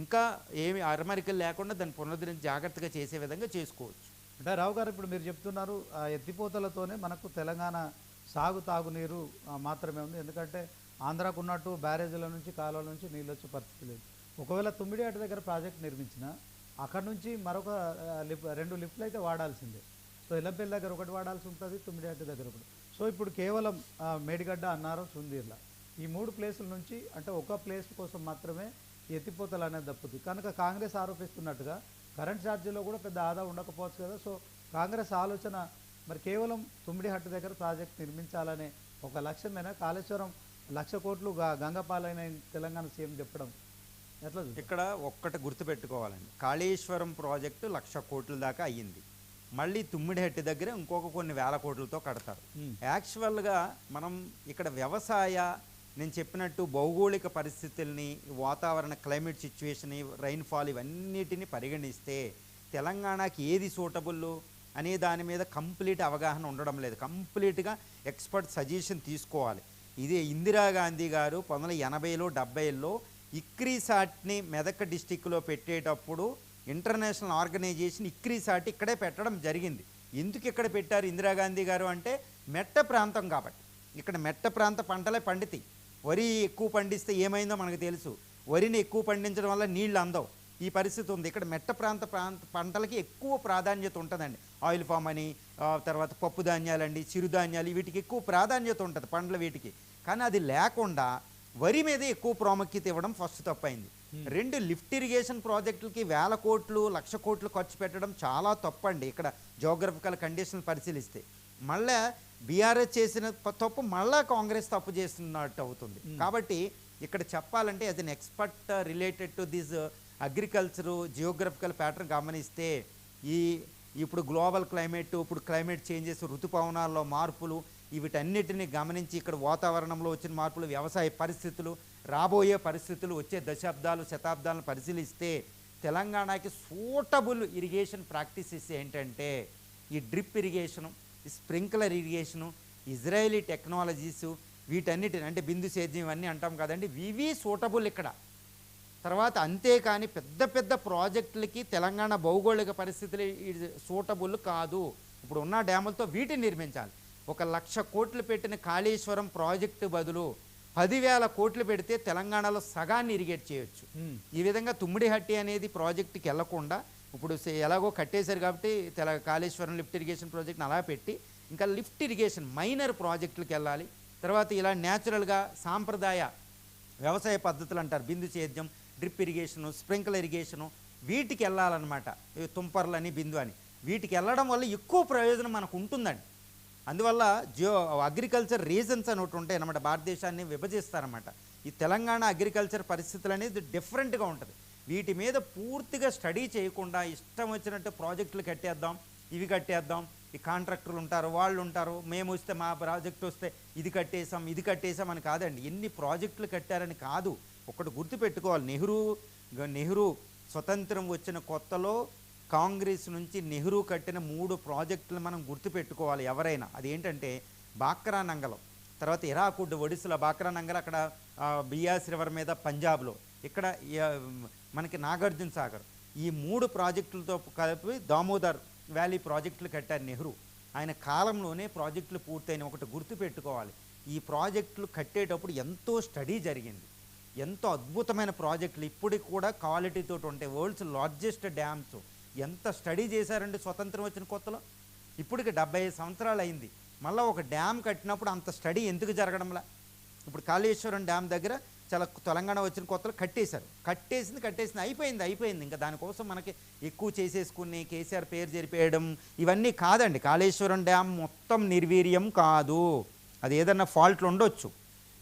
ఇంకా ఏమి అరమరికలు లేకుండా దాన్ని పునరుద్ధరించి జాగ్రత్తగా చేసే విధంగా చేసుకోవచ్చు. అంటే రావు గారు ఇప్పుడు మీరు చెప్తున్నారు ఆ ఎత్తిపోతలతోనే మనకు తెలంగాణ సాగు తాగునీరు మాత్రమే ఉంది. ఎందుకంటే ఆంధ్రాకు ఉన్నట్టు బ్యారేజీల నుంచి కాలువల నుంచి నీళ్ళు వచ్చే పరిస్థితి లేదు. ఒకవేళ తుమ్మిడియాట దగ్గర ప్రాజెక్ట్ నిర్మించిన అక్కడ నుంచి మరొక లిప్ రెండు లిఫ్ట్లు అయితే వాడాల్సిందే. సో ఎల్లంపల్లి దగ్గర ఒకటి వాడాల్సి ఉంటుంది తుమ్మిడియాట దగ్గర ఒకటి. సో ఇప్పుడు కేవలం మేడిగడ్డ అన్నారం సుందీర్ల. ఈ మూడు ప్లేసుల నుంచి అంటే ఒక ప్లేస్ కోసం మాత్రమే ఎత్తిపోతలు అనేది తప్పుతుంది కనుక కాంగ్రెస్ ఆరోపిస్తున్నట్టుగా కరెంట్ ఛార్జీలో కూడా పెద్ద ఆదా ఉండకపోవచ్చు కదా. సో కాంగ్రెస్ ఆలోచన మరి కేవలం తుమ్మిడి హట్టు దగ్గర ప్రాజెక్ట్ నిర్మించాలనే ఒక లక్ష్యమేనా? కాళేశ్వరం లక్ష కోట్లు గంగపాలైన తెలంగాణ సీఎం చెప్పడం ఎట్లా? ఇక్కడ ఒక్కటి గుర్తుపెట్టుకోవాలండి. కాళేశ్వరం ప్రాజెక్టు లక్ష కోట్ల దాకా అయ్యింది. మళ్ళీ తుమ్మిడిహట్టి దగ్గర ఇంకొక కొన్ని వేల కోట్లతో కడతారు. యాక్చువల్గా మనం ఇక్కడ వ్యవసాయ నేను చెప్పినట్టు భౌగోళిక పరిస్థితుల్ని వాతావరణ క్లైమేట్ సిచ్యువేషన్ రైన్ఫాల్ ఇవన్నిటిని పరిగణిస్తే తెలంగాణకి ఏది సూటబుల్ అనే దాని మీద కంప్లీట్ అవగాహన ఉండడం లేదు. కంప్లీట్గా ఎక్స్పర్ట్ సజెషన్ తీసుకోవాలి. ఇదే ఇందిరాగాంధీ గారు పంతొమ్మిది వందల ఎనభైలో డెబ్బైలో ఇక్రీసాట్ని మెదక్ డిస్టిక్లో పెట్టేటప్పుడు ఇంటర్నేషనల్ ఆర్గనైజేషన్ ఇక్రీసాట్ ఇక్కడే పెట్టడం జరిగింది. ఎందుకు ఇక్కడ పెట్టారు ఇందిరాగాంధీ గారు అంటే మెట్ట ప్రాంతం కాబట్టి. ఇక్కడ మెట్ట ప్రాంత పంటలే పండితాయి. వరి ఎక్కువ పండిస్తే ఏమైందో మనకు తెలుసు. వరిని ఎక్కువ పండించడం వల్ల నీళ్ళు అందవు. ఈ పరిస్థితి ఉంది. ఇక్కడ మెట్ట ప్రాంత ప్రాంత పంటలకి ఎక్కువ ప్రాధాన్యత ఉంటుందండి. ఆయిల్ ఫామ్ అని తర్వాత పప్పు ధాన్యాలండి చిరుధాన్యాలు వీటికి ఎక్కువ ప్రాధాన్యత ఉంటుంది పండ్ల వీటికి. కానీ అది లేకుండా వరి మీద ఎక్కువ ప్రాముఖ్యత ఇవ్వడం ఫస్ట్ తప్పైంది. రెండు లిఫ్ట్ ఇరిగేషన్ ప్రాజెక్టులకి వేల కోట్లు లక్ష కోట్లు ఖర్చు పెట్టడం చాలా తప్పండి. ఇక్కడ జోగ్రఫికల్ కండిషన్ పరిశీలిస్తే. మళ్ళా బీఆర్ఎస్ చేసిన తప్పు మళ్ళా కాంగ్రెస్ తప్పు చేస్తున్నట్టు అవుతుంది. కాబట్టి ఇక్కడ చెప్పాలంటే as an expert related to this agriculture geographical pattern గమనిస్తే ఈ ఇప్పుడు గ్లోబల్ క్లైమేట్ ఇప్పుడు క్లైమేట్ చేంజెస్ ఋతుపవనాల్లో మార్పులు వీటన్నిటిని గమనించి ఇక్కడ వాతావరణంలో వచ్చిన మార్పులు వ్యవసాయ పరిస్థితులు రాబోయే పరిస్థితులు వచ్చే దశాబ్దాలు శతాబ్దాలను పరిశీలిస్తే తెలంగాణకి సూటబుల్ ఇరిగేషన్ ప్రాక్టీసెస్ ఏంటంటే ఈ drip irrigation sprinkler irrigation Israeli technologies వీటన్నిటిని అంటే బిందు సేద్యం ఇవన్నీ అంటాం కదండి. ఇవి సూటబుల్ ఇక్కడ. తర్వాత అంతేకాని పెద్ద పెద్ద ప్రాజెక్టులకి తెలంగాణ భౌగోళిక పరిస్థితులు సూటబుల్ కాదు. ఇప్పుడు ఉన్న డ్యాములతో వీటిని నిర్మించాలి. ఒక లక్ష కోట్లు పెట్టిన కాళేశ్వరం ప్రాజెక్టు బదులు పదివేల కోట్లు పెడితే తెలంగాణలో సగాన్ని ఇరిగేట్ చేయొచ్చు. ఈ విధంగా తుమ్మిడిహట్టి అనేది ప్రాజెక్టుకి వెళ్ళకుండా ఇప్పుడు ఎలాగో కట్టేశారు కాబట్టి తెల కాళేశ్వరం లిఫ్ట్ ఇరిగేషన్ ప్రాజెక్ట్ని అలా పెట్టి ఇంకా లిఫ్ట్ ఇరిగేషన్ మైనర్ ప్రాజెక్టులకు వెళ్ళాలి. తర్వాత ఇలా న్యాచురల్గా సాంప్రదాయ వ్యవసాయ పద్ధతులు అంటారు. బిందు సేద్యం డ్రిప్ ఇరిగేషను స్ప్రింక్లర్ ఇరిగేషను వీటికి వెళ్ళాలన్నమాట. తుంపర్లని బిందు అని. వీటికి వెళ్ళడం వల్ల ఎక్కువ ప్రయోజనం మనకు ఉంటుందండి. అందువల్ల జియో అగ్రికల్చర్ రీజన్స్ అని ఒకటి ఉంటాయి అన్నమాట. భారతదేశాన్ని విభజిస్తారన్నమాట. ఈ తెలంగాణ అగ్రికల్చర్ పరిస్థితులు అనేది డిఫరెంట్గా ఉంటుంది. వీటి మీద పూర్తిగా స్టడీ చేయకుండా ఇష్టం వచ్చినట్టు ప్రాజెక్టులు కట్టేద్దాం ఇవి కట్టేద్దాం ఈ కాంట్రాక్టర్లు ఉంటారు వాళ్ళు ఉంటారు మేము వస్తే మా ప్రాజెక్ట్ వస్తే ఇది కట్టేసాం ఇది కట్టేసాం అని కాదండి. ఎన్ని ప్రాజెక్టులు కట్టారని కాదు. ఒకటి గుర్తుపెట్టుకోవాలి. నెహ్రూ నెహ్రూ స్వతంత్రం వచ్చిన కొత్తలో కాంగ్రెస్ నుంచి నెహ్రూ కట్టిన మూడు ప్రాజెక్టులు మనం గుర్తుపెట్టుకోవాలి ఎవరైనా. అదేంటంటే బాక్రా నంగలం తర్వాత ఇరాకుడ్ ఒడిస్సులో బాక్రా నంగల్ అక్కడ బియాస్ రివర్ మీద పంజాబ్లో. ఇక్కడ మనకి నాగార్జున సాగర్. ఈ మూడు ప్రాజెక్టులతో కలిపి దామోదర్ వ్యాలీ ప్రాజెక్టులు కట్టారు నెహ్రూ. ఆయన కాలంలోనే ప్రాజెక్టులు పూర్తయిన ఒకటి గుర్తుపెట్టుకోవాలి. ఈ ప్రాజెక్టులు కట్టేటప్పుడు ఎంతో స్టడీ జరిగింది. ఎంతో అద్భుతమైన ప్రాజెక్టులు. ఇప్పటికి కూడా క్వాలిటీతో ఉంటాయి వరల్డ్స్ లార్జెస్ట్ డ్యామ్స్. ఎంత స్టడీ చేశారండి స్వతంత్రం వచ్చిన కొత్తలో? ఇప్పటికి డెబ్బై ఐదు సంవత్సరాలు అయింది. మళ్ళీ ఒక డ్యామ్ కట్టినప్పుడు అంత స్టడీ ఎందుకు జరగడంలా? ఇప్పుడు కాళేశ్వరం డ్యామ్ దగ్గర చాలా తెలంగాణ వచ్చిన కొత్తలు కట్టేశారు. కట్టేసింది కట్టేసింది అయిపోయింది అయిపోయింది. ఇంకా దానికోసం మనకి ఎక్కువ చేసేసుకుని కేసీఆర్ పేరు జరిపేయడం ఇవన్నీ కాదండి. కాళేశ్వరం డ్యామ్ మొత్తం నిర్వీర్యం కాదు. అది ఏదన్నా ఫాల్ట్లు ఉండొచ్చు.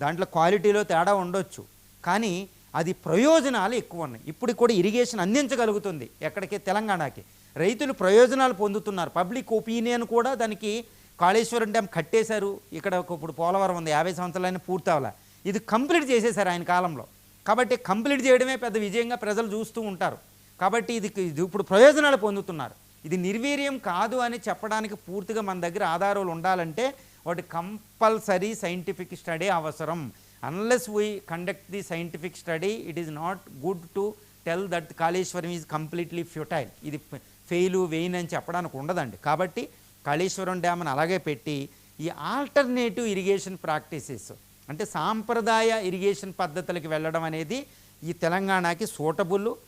దాంట్లో క్వాలిటీలో తేడా ఉండొచ్చు. కానీ అది ప్రయోజనాలు ఎక్కువ ఉన్నాయి. ఇప్పుడు కూడా ఇరిగేషన్ అందించగలుగుతుంది ఎక్కడికి? తెలంగాణకి. రైతులు ప్రయోజనాలు పొందుతున్నారు. పబ్లిక్ ఒపీనియన్ కూడా దానికి కాళేశ్వరం డ్యామ్ కట్టేశారు. ఇక్కడ ఒక ఇప్పుడు పోలవరం ఉంది. యాభై సంవత్సరాలైనా పూర్తి అవ్వాల ఇది కంప్లీట్ చేసేశారు ఆయన కాలంలో. కాబట్టి కంప్లీట్ చేయడమే పెద్ద విజయంగా ప్రజలు చూస్తూ ఉంటారు. కాబట్టి ఇది ఇది ఇప్పుడు ప్రయోజనాలు పొందుతున్నారు. ఇది నిర్వీర్యం కాదు అని చెప్పడానికి పూర్తిగా మన దగ్గర ఆధారాలు ఉండాలంటే వాటి కంపల్సరీ సైంటిఫిక్ స్టడీ అవసరం. Unless we conduct the scientific study it is not good to tell that Kaleshwaram is completely futile ఇది ఫెయిలు వెయిన్ అని చెప్పడానికి ఉండదండి. కాబట్టి కాళేశ్వరం డ్యామ్ని అలాగే పెట్టి ఈ ఆల్టర్నేటివ్ ఇరిగేషన్ ప్రాక్టీసెస్ అంటే సాంప్రదాయ ఇరిగేషన్ పద్ధతులకి వెళ్ళడం అనేది ఈ తెలంగాణకి సూటబుల్